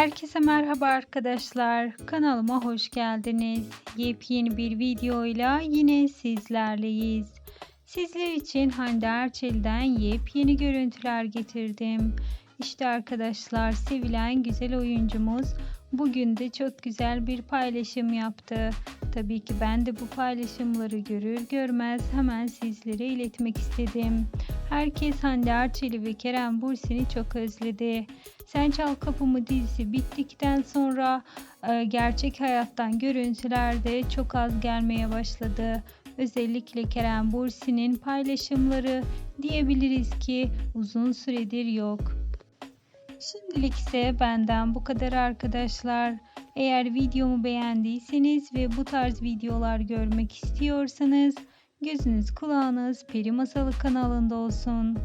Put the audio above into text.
Herkese merhaba arkadaşlar. Kanalıma hoş geldiniz. Yepyeni bir videoyla yine sizlerleyiz. Sizler için Hande Erçel'den yepyeni görüntüler getirdim. İşte arkadaşlar sevilen güzel oyuncumuz bugün de çok güzel bir paylaşım yaptı. Tabii ki ben de bu paylaşımları görür görmez hemen sizlere iletmek istedim. Herkes Hande Erçel'i ve Kerem Bürsin'i çok özledi. Sen Çal Kapımı dizisi bittikten sonra e, gerçek hayattan görüntüler de çok az gelmeye başladı. Özellikle Kerem Bürsin'in paylaşımları diyebiliriz ki uzun süredir yok. Şimdilik ise benden bu kadar arkadaşlar. Eğer videomu beğendiyseniz ve bu tarz videolar görmek istiyorsanız gözünüz kulağınız Peri Masalı kanalında olsun.